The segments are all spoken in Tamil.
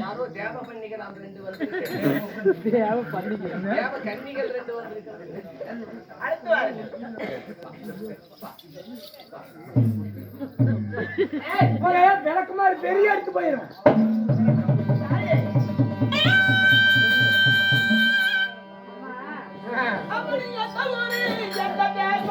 யாரோ தேவ பண்ணிகள் அந்த ரெண்டு வந்து தேவ பண்ணிக்க தேவ கன்னிகள் ரெண்டு வந்து அடுத்து வாருங்க. விளக்குமாறு பெரிய எடுத்து போயிடும் அப்படிங்க சொல்லுறீ எந்த தேவ?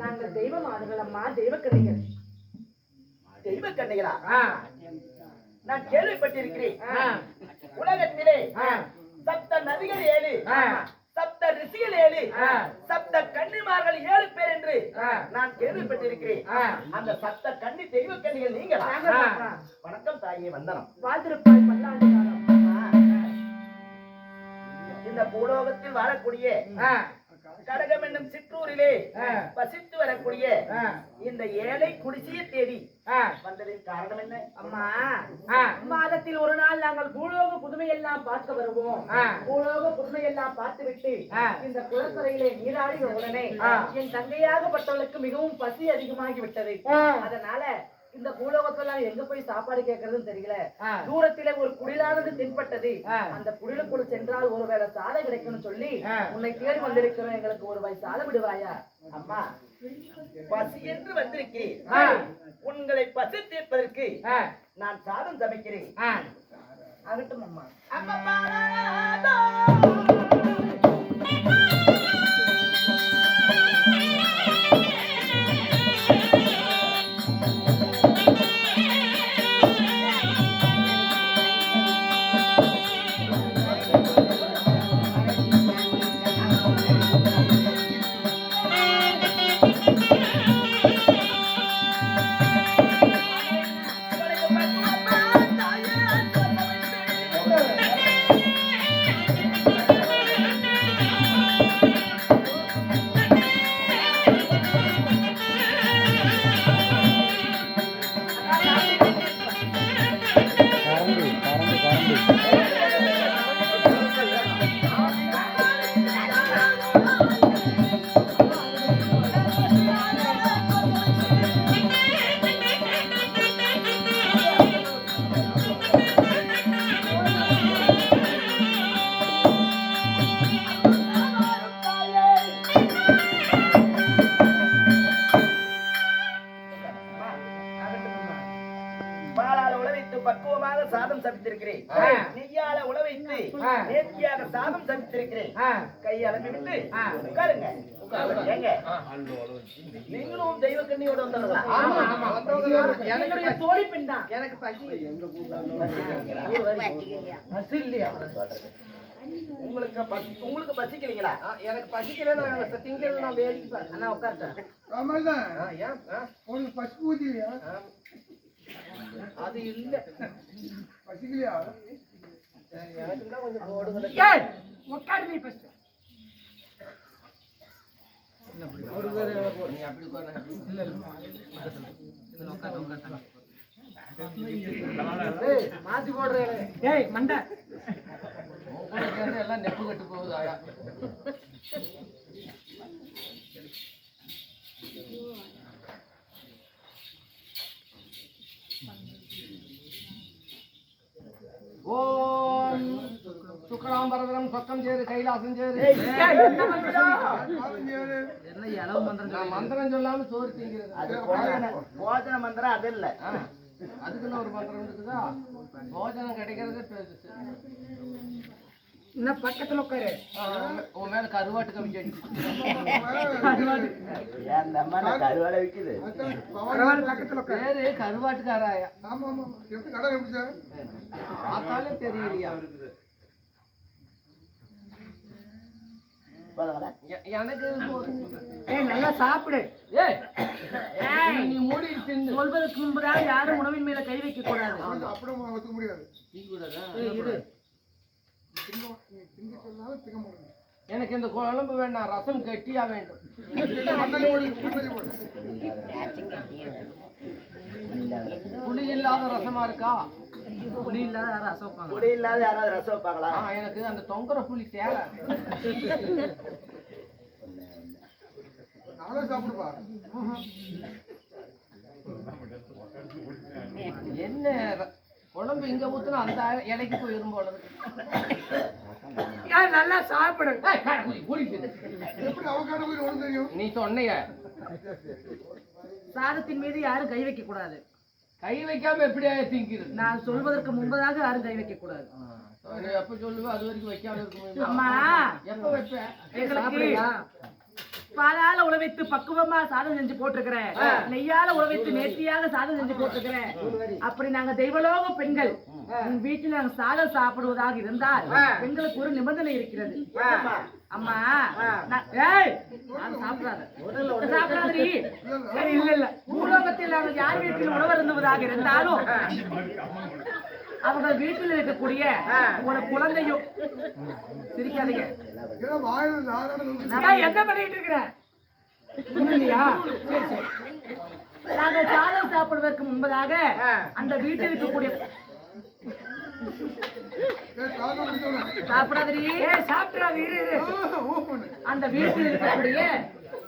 நாங்கள் தெய்வமானவர்கள் அம்மா தெய்வக்கதைகள் தெய்வ கண்ணிகளா நான் கேள்விப்பட்டிருக்கிறேன். உலகத்திலே சப்த நதிகள் ஏழு சப்த ரிஷிகள் ஏழு சப்த கன்னிமார்கள் ஏழு பேர் என்று நான் கேள்விப்பட்டிருக்கிறேன். அந்த சப்த கன்னி தெய்வ கன்னிகள் நீங்களா வணக்கம் தாயே வந்தனம். வாழ்ந்திருப்பாய் பல்லாண்டு காலம். இந்த பூலோகத்தில் வாழக்கூடிய கடகம் என்னும் சிற்றூரிலே வசித்து வரக்கூடிய இந்த ஏழை குடிசையை தேடி வந்ததின் காரணம் என்ன? அம்மா. மாதத்தில் ஒரு நாள் நாங்கள் பூலோக புதுமையெல்லாம் பார்க்க வருவோம். பூலோக புதுமையெல்லாம் பார்த்துவிட்டு இந்த குளக்கரையிலே நீராடிய உடனே என் தங்கையாகப்பட்டவளுக்கு மிகவும் பசி அதிகமாகி விட்டது அதனால இந்த பூலோகத்துல எங்க போய் சாப்பாடு கேட்கறதுன்னு தெரியல. தூரத்திலே ஒரு குடிலானது தென்பட்டது. அந்த குடிலுக்குள் சென்றால் ஒருவேளை சாலை கிடைக்கும்னு சொல்லி உன்னை தேடி வந்திருக்கிறோம் எங்களுக்கு ஒரு வயசு சாலை விடுவாயா? அம்மா பசி என்று வந்திருக்கிறேன். உங்களை பசி தீர்ப்பதற்கு நான் சாதம் சமைக்கிறேன். ஆகட்டும் அம்மா. பாலால கை அலம்பி விட்டு உட்காருங்க. உட்காருங்க நீங்களும் தெய்வ கண்ணியோட வந்தவங்களா என்னுடைய தோழி பெண் தான். எனக்கு பசி பசி இல்லையா? உங்களுக்கு பசி உங்களுக்கு பசிக்கலீங்களா? எனக்கு பசிக்கல நான் திங்கள் நான் வேடிக்கை ஏன்? ஆ, உனக்கு பசி. அது இல்ல. பசிக்கலையா? எனக்கு தான் கொஞ்சம் போடுதல ஃபர்ஸ்ட் மாத்தி போடுறேன் மண்டை எல்லாம் நெப்பு கட்டு போகுது ஆயா ஓம் ஏகாம்பரதனம் சொக்கம் சேரு கைலாசம் சேரு. மந்திரம் சொல்லாம சோறு திங்கிறது அது போஜன மந்திரம் அது இல்ல. அதுக்குன்னு ஒரு மந்திரம் இருக்குதா? போஜனம் கிடைக்கிறது. என்ன பக்கத்துல உட்காரு. உன் மேல கருவாட்டு நான் கருவாடை விக்குது? பக்கத்துல பேரு கருவாட்டுக்காராயா. ஆமா ஆமா எப்படி கடை எப்படி சார்? பார்த்தாலே தெரியலையா? போதுங்களா? எனக்கு. ஏய் நல்லா சாப்பிடு. ஏய் நீ மூடி தின்னு. சொல்வதற்கு முன்பதாக யாரும் உணவின் மேல கை வைக்க கூடாது. அப்படியே ஒத்துக்க முடியாது. டீ கூடதா? இரு. திங்க திங்க திங்க முடியாது. எனக்கு இந்த குழம்பு வேண்டாம் ரசம் கெட்டியா வேண்டும். புளி இல்லாத ரசமா இருக்கா? புளி இல்லாத யாரும் ரசம் வைப்பாங்க குடி இல்லாத யாராவது ரசம் வைப்பாங்களா? ஆ, எனக்கு அந்த தொங்குற புளி தேவை. நானே சாப்பிடுப்பா. என்ன ர- குழம்பு இங்க ஊத்துனா அந்த இலைக்கு போயிரும் போல நல்லா சாப்பிடு. ஏய், காடை புளி, புளி தின்னு. எப்படி அவகாட போய் ஒன்று தெரியும்? நீ சொன்னைய. சாதத்தின் மீது யாரும் கை வைக்க கூடாது. கை வைக்காம எப்படியா திங்கிறது நான் சொல்வதற்கு முன்பதாக யாரும் கை வைக்க கூடாது. எப்ப சொல்லுவ அது வரைக்கும் வைக்காம? அம்மா! எப்ப வைப்ப? எங்களுக்கு பாலால உழவைத்து பக்குவமா சாதம் செஞ்சு போட்டிருக்கிறேன். நெய்யால உழவைத்து நேர்த்தியாக சாதம் செஞ்சு போட்டிருக்கிறேன். அப்படி நாங்க தெய்வலோக பெண்கள் வீட்டில் நாங்க சாதம் சாப்பிடுவதாக இருந்தால் பெண்களுக்கு ஒரு நிபந்தனை இருக்கிறது. அம்மா ஏய் நான் சாப்பிடாத. இல்ல இல்ல. பூலோகத்தில் நாங்கள் யார் வீட்டில் உணவு இருந்துவதாக இருந்தாலும் அவங்க வீட்டில் இருக்கக்கூடிய ஒரு குழந்தையும் சிரிக்காதீங்க. என்ன பண்ணிட்டு இருக்கிறேன் இல்லையா சரி சரி. நாங்க சாதம் சாப்பிடுவதற்கு முன்பதாக அந்த வீட்டில் இருக்கக்கூடிய அந்த வீட்டில் இருக்கக்கூடிய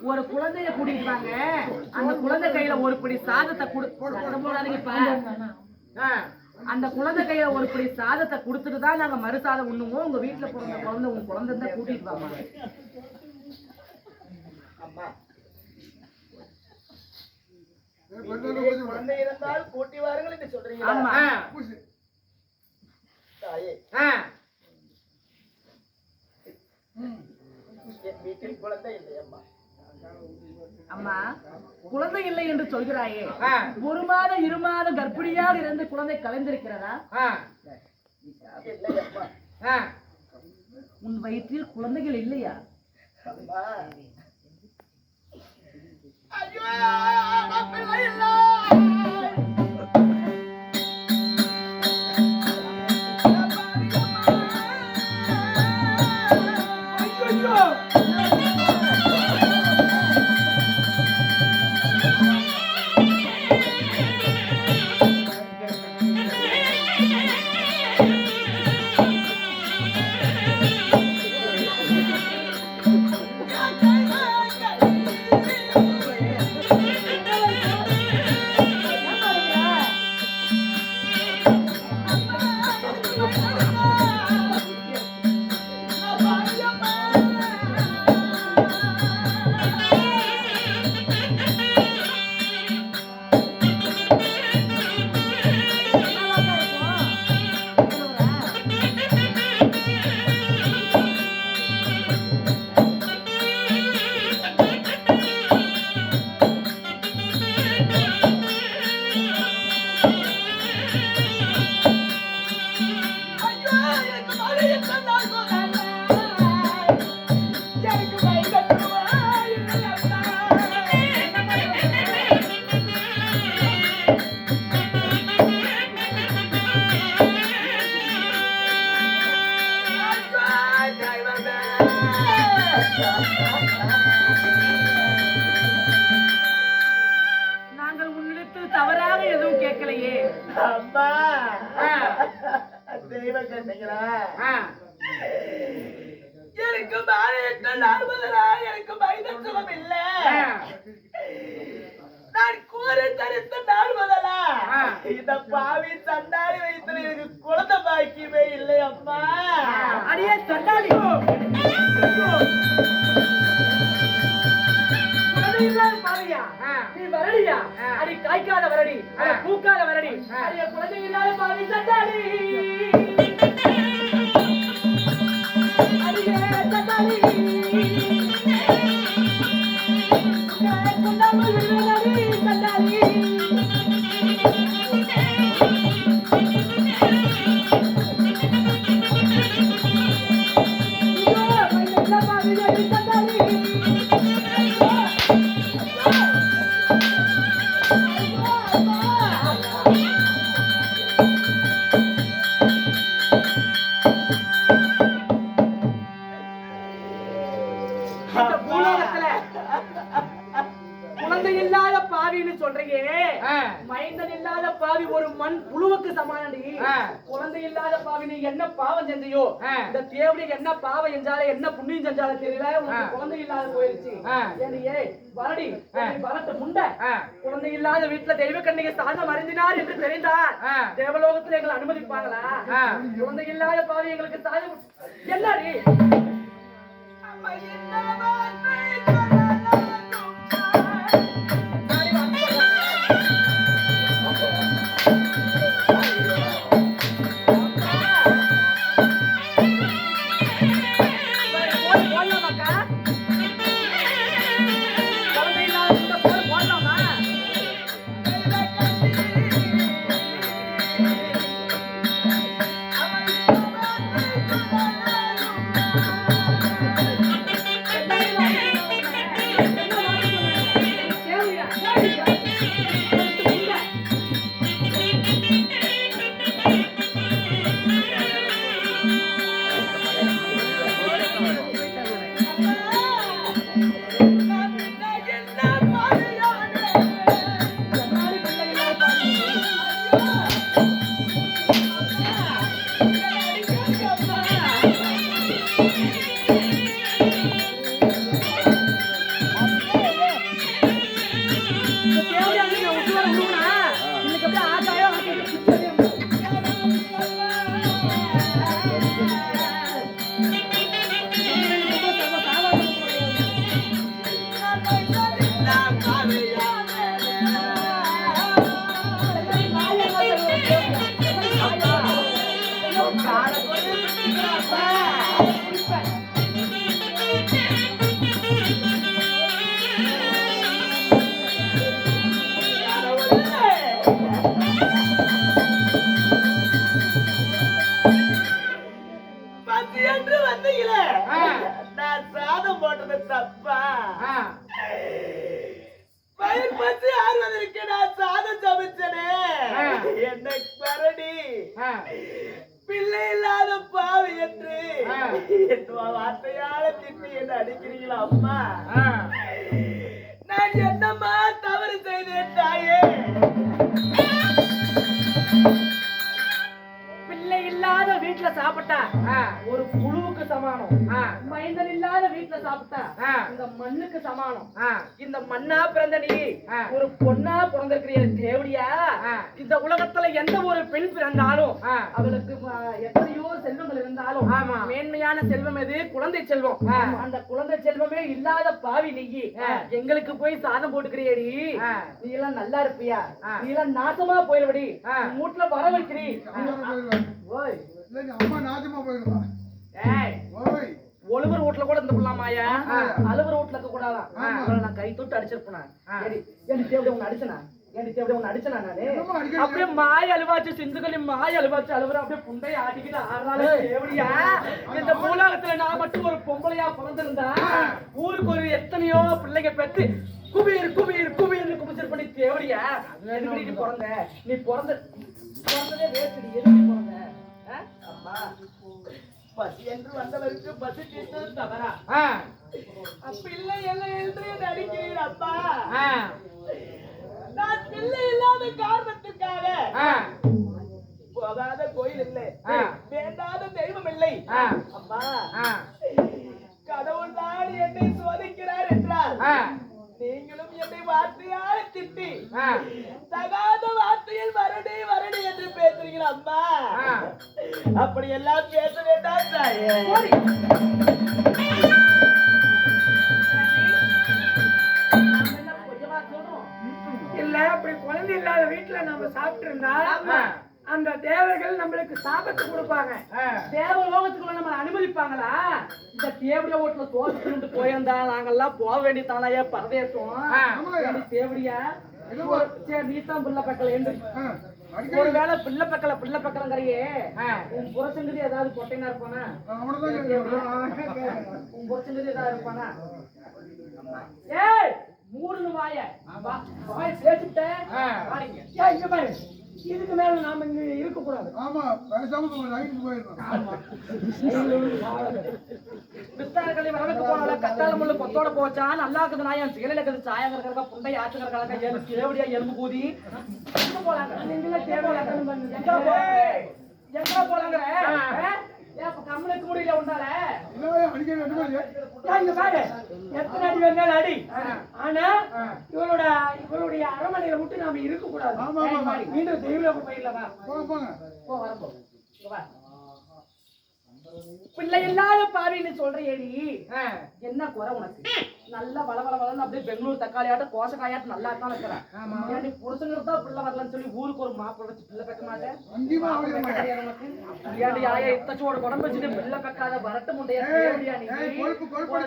ஒரு குழந்தைய கூட்டிட்டாங்க அந்த குழந்தை கையில ஒரு பிடி சாதத்தை கொடு சத்தம் போடாதீங்கப்பா. ஆ, அந்த குழந்தை கையில ஒரு பிடி சாதத்தை கொடுத்துட்டு தான் நாங்க மறு சாதம் உண்ணுவோம். உங்க வீட்டுல பிறந்த குழந்தை உங்க குழந்தை தான் கூட்டிட்டு வாங்க குழந்தை இருந்தால் கூட்டி வாருங்கள் என்று சொல்றீங்களா ஆமா பூசி தாயே ஆ. என் வீட்டில் குழந்தை இல்லை அம்மா. அம்மா. குழந்தை இல்லை என்று சொல்கிறாயே. ஒரு மாதம் இரு மாதம் கர்ப்பிணியாக இருந்து குழந்தை கலைந்திருக்கிறதா உன் வயிற்றில் குழந்தைகள் இல்லையா? அம்மா. நாங்கள் உன்னிடத்தில் தவறாக எதுவும் கேட்கலையே. அம்மா. கேட்டீங்களா. எனக்கு நாள் முதலா எனக்கு மைதத்துவம் இல்ல. நான் கூறி தரித்த நாள் முதலா. இந்த பாவி சண்டாளி வயித்துல எனக்கு குழந்தை பாக்கி யாருக்குமே இல்லை அம்மா. அடியே தண்டாளி குழந்தையில்லாத பாவியா? நீ வரடியா? அடி காய்க்காத வரடி பூக்காத வரடி அடியே குழந்தையில்லாத பாவி தண்டாளி இல்லாத வீட்டுல தெய்வ கண்ணிகை சாதம் அறிந்தினார் என்று தெரிந்தார் தேவலோகத்துல எங்களை அனுமதிப்பாங்களா? குழந்தை இல்லாத பாவி எங்களுக்கு சாதம் என்னடி? தப்பா? பயிர் பசி ஆறுவதற்கு நான் சாதம் சமைச்சனே. என்னை பரடி. பிள்ளை இல்லாத பாவி என்று என் வார்த்தையால திட்டி என்ன அடிக்கிறீங்களா அம்மா? சமானம். மைந்தன் இல்லாத வீட்டுல சாப்பிட்டா இந்த மண்ணுக்கு சமானம். இந்த மண்ணா பிறந்த நீ ஒரு பொண்ணா பிறந்திருக்கிற தேவடியா? இந்த உலகத்துல எந்த ஒரு பெண் பிறந்தாலும் அவளுக்கு எத்தனையோ செல்வங்கள் இருந்தாலும் மேன்மையான செல்வம் எது? குழந்தை செல்வம். அந்த குழந்தை செல்வமே இல்லாத பாவி நீ. எங்களுக்கு போய் சாதம் போட்டுக்கிறியடி. நீ எல்லாம் நல்லா இருப்பியா? நீ எல்லாம் நாசமா போயிடுவடி. வீட்டுல வர வைக்கிறீ. அம்மா நாசமா போயிடுவா ஒழுவர் வீட்ல கூட இருந்து போடலாமாயா அழுவர் வீட்ல இருக்க கூடாதான் நான் கை தொட்டு அடிச்சிருப்பேன்? உன்னை அடிச்சனா? அப்படியே மாய அழுவாச்சு சிந்துகளி மாய அழுவாச்சு அழுவுற அப்படியே புண்டைய ஆட்டிக்கிட்டு இந்த பூலோகத்துல நான் மட்டும் ஒரு பொம்பளையா பிறந்திருந்தா ஊருக்கு ஒரு எத்தனையோ பிள்ளைங்க பெத்து குபீர் குபீர் குபீர்னு குபிச்சர் பண்ணி தேவடியா? எதுக்கு நீ பிறந்த? நீ பிறந்த பிறந்ததே வேஸ்டி எதுக்கு பிறந்த? அம்மா பசி என்று வந்தவருக்கு பசி தீர்த்தது தவறா? பிள்ளை இல்லை என்று நடிக்கிறீர் அப்பா. நான் பிள்ளை இல்லாத காரணத்துக்காக போகாத கோயில் இல்லை. வேண்டாத தெய்வம் இல்லை. அம்மா கடவுள் தான் என்னை சோதிக்கிறார் என்றால் நீங்களும் என்னை வார்த்தையால் திட்டி தகாத வார்த்தையில் வருடி வருடி என்று பேசுறீங்களா அம்மா. அப்படி எல்லாம் பேச இல்ல அப்படி குழந்தை இல்லாத வீட்டுல நம்ம சாப்பிட்டு இருந்தா. அந்த தேவர்கள் நம்மளுக்கு சாபத்து கொடுப்பாங்க. ஆ, தேவலோகத்துக்குள்ள நம்ம அனுமதிப்பாங்களா? இந்த தேவடியா ஓட்டுல தோசை போயிருந்தா நாங்கெல்லாம் போக வேண்டியதானே பரதேசம். தேவடியா? நீ தான் பிள்ளை பக்கல என்று. ஒருவேளை பிள்ளை பக்கல பிள்ளை பக்கலங்கிறியே. உன் புருஷங்கதி ஏதாவது பொட்டைனா இருப்பானா. உன் புருஷங்கதி ஏதாவது இருப்பானா ஏய் மூணு வாய வாய சேர்த்துட்ட ஆ. வாடிங்க ஏய், இங்க பாரு இதுக்கு மேல நாம இங்க இருக்க கூடாது. ஆமா பேசாம நம்ம நைட்டு போயிடணும் கத்தால முள்ளு கொத்தோட போச்சா? நல்லா இருக்குது நான் என் செயலில் இருக்குது சாயம் இருக்கிறக்கா புண்டை ஆச்சுக்கிறக்கா ஏழு தேவடியா எலும்பு கூதி. போலாங்க தேவையா எங்க போ கம்மனுக்கு முடியல ஏய், இங்க பாரு. எத்தனை அடி வேணாலும் அடி. ஆனா இவளோட இவளுடைய அரண்மனையில விட்டு நாம இருக்க கூடாது மீண்டும் தெய்வலோகம் போங்க. போ வரப்போ இங்க வா. பிள்ளை இல்லாத பாவின்னு சொல்றியேடி. ஆ. என்ன குறை உனக்கு? நல்லா வள வள வளன்னு அப்படியே பெங்களூர் தக்காளி ஆட்டம் கோசக்காயாட்டம் நல்லா தான் இருக்கிறேன் ஏன்டி புருஷங்கிறதா பிள்ளை வரலன்னு சொல்லி ஊருக்கு ஒரு மாப்பிள்ளை வச்சு பிள்ளை பெக்க மாட்டேன். ஏன்டி ஆயா இத்தச்சோட குடம்பு வச்சுட்டு பிள்ளை பெக்காத வரட்டு முண்டைய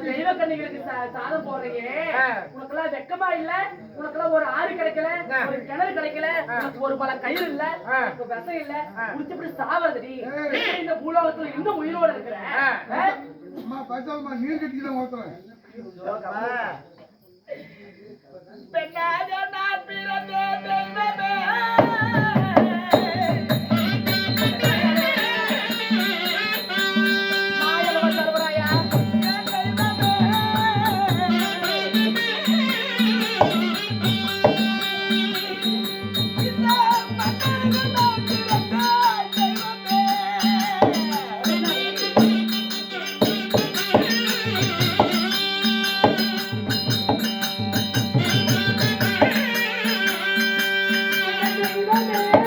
தெய்வ கன்னிகளுக்கு சா- சாதம் போடுறீங்க. உனக்கெல்லாம் வெக்கமா இல்ல? உனக்கெல்லாம் ஒரு ஆறு கிடைக்கல? ஒரு கிணறு கிடைக்கல? உனக்கு ஒரு பல கயிறு இல்ல. உனக்கு விஷம் இல்ல? ஏய். எப்படி இந்த பூலோகத்துல இன்னும் உயிரோட இருக்கிற? เป็นนายเดือนนานปีละเดือนเดือนละเดือ Amen.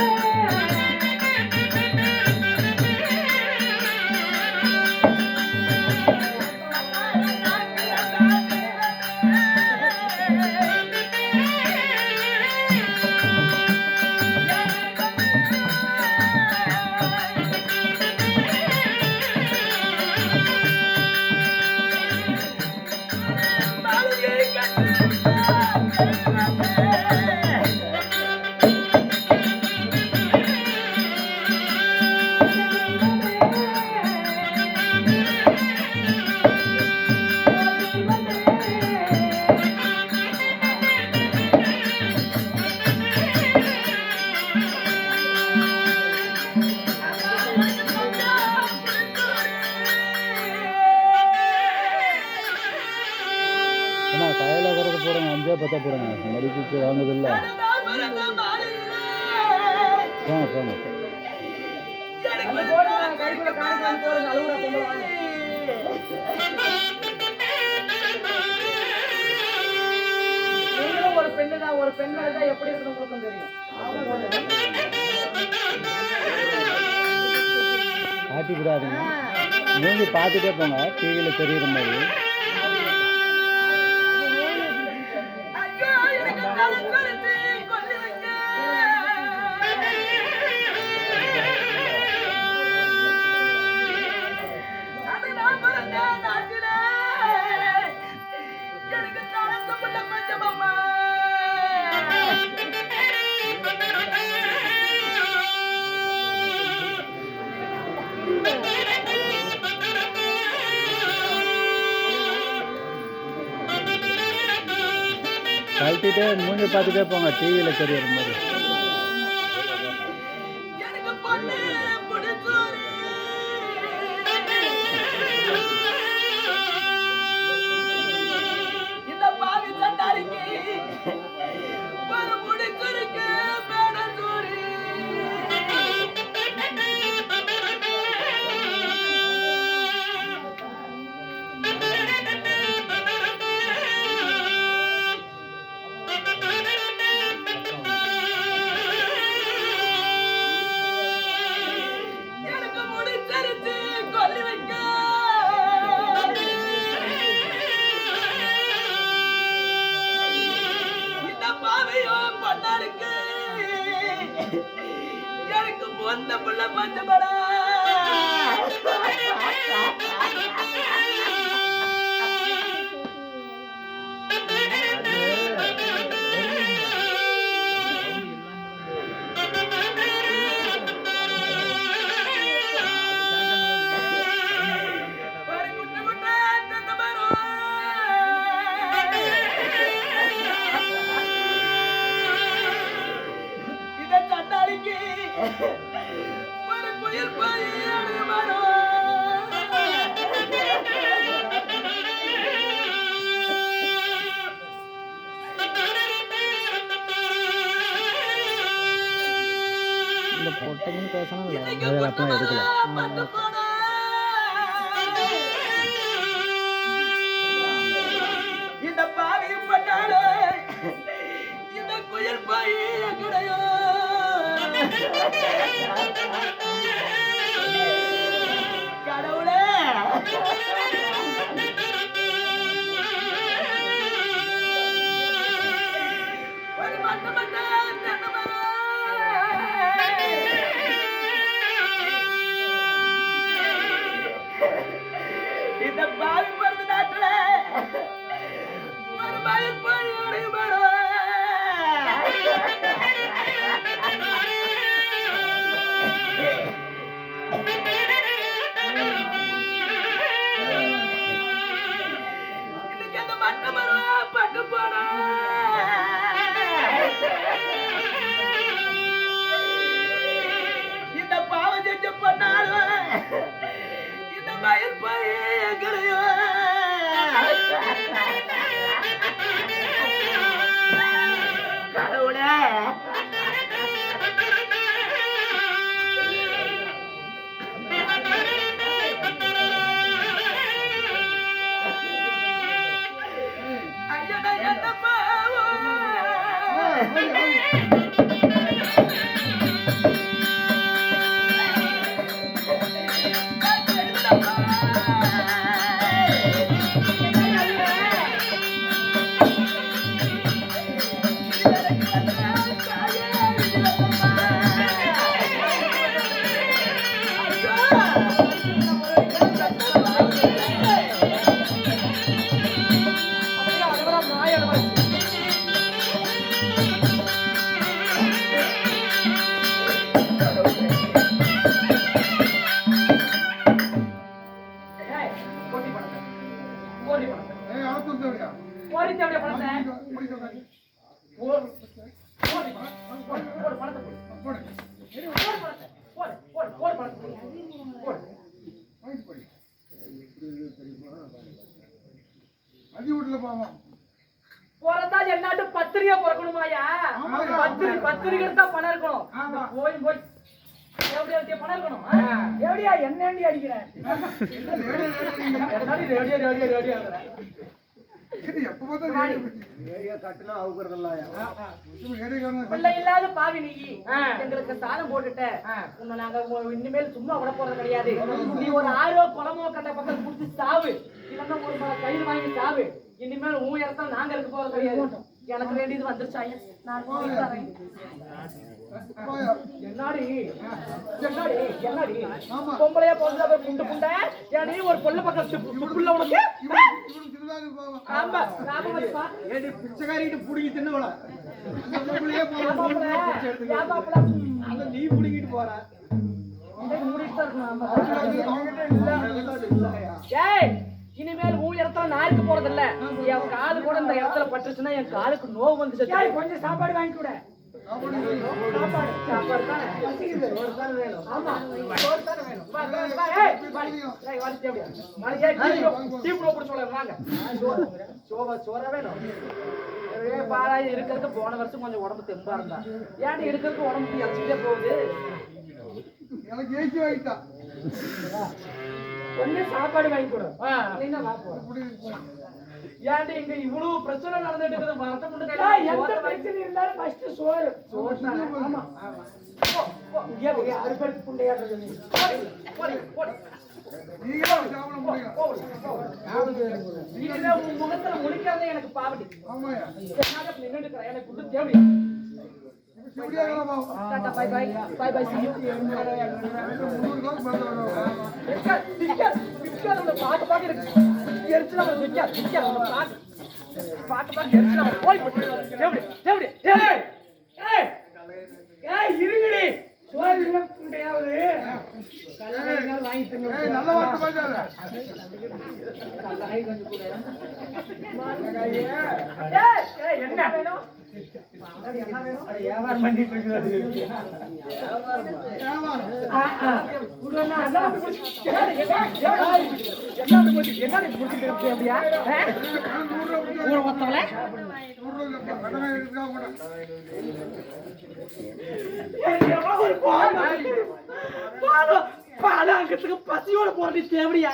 கையில் வரது போடுங்க அஞ்சே பத்தா போடுங்க. மடிப்புக்கு வாங்குதில்ல போங்க போங்க. நீங்களும் ஒரு பெண்ணு தான் ஒரு பெண் தான் எப்படி இருக்கணும் உங்களுக்கும் தெரியும் காட்டி விடாதீங்க. மூஞ்சி பார்த்துட்டே போங்க. டிவியில் தெரியுற மாதிரி. கழட்டிட்டு மூஞ்சி பார்த்துட்டே போங்க டிவியில் தெரியுற மாதிரி. வந்த புள்ள பச்சைப்படா இத இந்த பொட்டங்கன்னு பேசணும் இல்லை அதில் அப்பெல்லாம் எடுக்கல இந்த மயில் பையோ இல்லாத பாவி நீ. எங்களுக்கு சாதம் போட்டுட்ட. உன்னை நாங்க இனிமேல் சும்மா விட போறது கிடையாது. நீ ஒரு ஆறோ குளமோ கண்ட பக்கம் புடிச்சு சாவு. இல்லன்னா ஒரு மலை கயிறு வாங்கி சாவு. இனிமேல் உன் இடத்துல நாங்க இருக்க போறது கிடையாது. எனக்கு வேண்டியது வந்துருச்சாயா நான் போய் தரேன். என்னடி? என்னடி? என்னடி? ஆமா. பொம்பளையா போகுது போய் புண்டு புண்ட ஏடி ஒரு பொண்ணு பக்கம் உனக்கு? பிச்சைக்காரிட்டு புடிங்கி அத நீ புடிங்கிட்டு போற. இனிமேல் உன் இடத்துல நான் இருக்க போறது இல்ல என் காலு கூட இந்த இடத்துல பட்டுச்சுன்னா என் காலுக்கு நோவு வந்து செத்து ஏய், கொஞ்சம் சாப்பாடு வாங்கி கொடு. இருக்கிறதுக்கு போன வருஷம் கொஞ்சம் உடம்பு தெம்பா இருந்தா ஏன்டி இருக்கிறதுக்கு உடம்பு இறச்சிட்டே போகுது எனக்கு ஏசி வாங்கிட்டா. கொஞ்சம் சாப்பாடு வாங்கி கொடு. இல்லைன்னா வா போ ஏன்டி இங்க இவ்வளவு பிரச்சனை நடந்துட்டு இருக்குது? மரத்தை கையில எந்த பிரச்சனை இருந்தாலும் ஃபர்ஸ்ட் சோறு. சோறு? ஆமா. போ, போ. இங்கே போய் அறுபது புண்டையாடுறது நீ முகத்துல முழிக்கிறதே எனக்கு பாவடி. ஆமாயா என்னால நின்னுட்டு இருக்கிறேன். எனக்கு தேவையா? Tata bye bye bye bye see you. நிக்கா நிக்கா நிக்கா உன்னை பார்க்க நிக்கா நிக்கா உன்னை பார்க்க பார்க்க பார்க்க போய் எப்படி எப்படி ஏய் ஏய் ஏய் இருங்கடி நல்ல வார்த்தை என்ன? வேணும் வியாபாரம் பண்ணிட்டு இருக்கிறது ஆ ஆ உடனே அதான் ஊரை ஒத்தவள ஒரு பாலம் பாலாங்கத்துக்கு பசியோட போறது தேவையா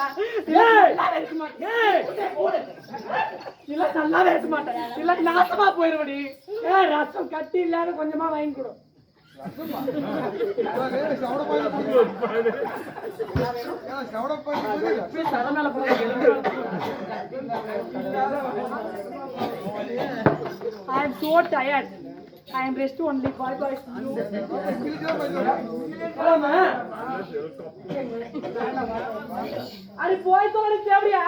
இல்ல நல்லாவே இருக்க மாட்டேன். இல்ல நாசமா போயிருவடி ஏ ரசம் கட்டி இல்லாத கொஞ்சமா வாங்கி கொடு. I am so tired. I am rest only. Bye bye. போலாமா? அது போய் தோடு தேவையா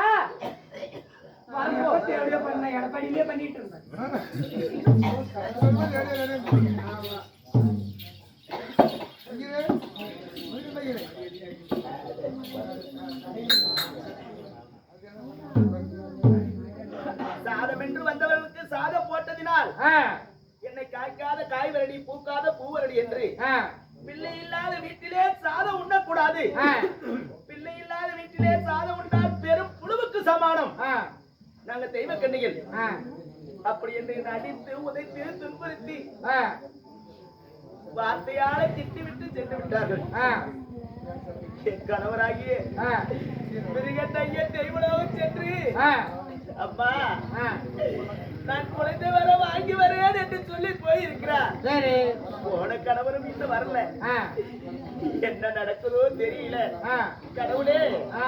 தேவையா பண்ண எடப்பாடியிலே பண்ணிட்டு இருந்தேன் சாதம் என்று வந்தவர்களுக்கு சாதம் போட்டதினால் காய்க்காத காய்வரடி பூக்காத பூவரடி என்று. பிள்ளை இல்லாத வீட்டிலே சாதம் உண்ணக்கூடாது. பிள்ளை இல்லாத வீட்டிலே சாதம் உண்டால் பெரும் புழுவுக்கு சமானம். நாங்க தெய்வ கண்ணிகள் அப்படி என்று அடித்து உதைத்து துன்புறுத்தி வார்த்தையால திட்டிவிட்டு சென்று விட்டார்கள். என் கணவராகிய மிருகட்ட ஐயா தெய்வலோகம் சென்று அம்மா நான் குழந்தை வர வாங்கி வரேன் என்று சொல்லி போயிருக்கிறார். சரி. போன கணவரும் இன்னும் வரல. ஆ. என்ன நடக்குதோ தெரியல. ஆ. கடவுளே. ஆ.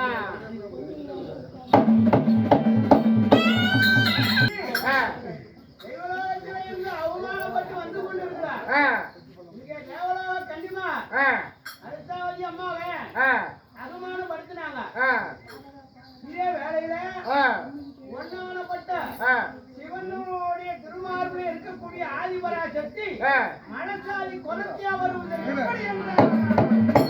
அவமானப்பட்டு வந்து கொண்டிருக்கிறார் ஆ. இங்க அடுத்தாவது அம்மாவே அவமானப்படுத்தினாங்க இதே வேலையில ஒன்னானப்பட்ட ஆ. சிவனுடைய திருமார்பில் இருக்கக்கூடிய ஆதிபரா சக்தி மனசாதி கொலத்தியா வருவது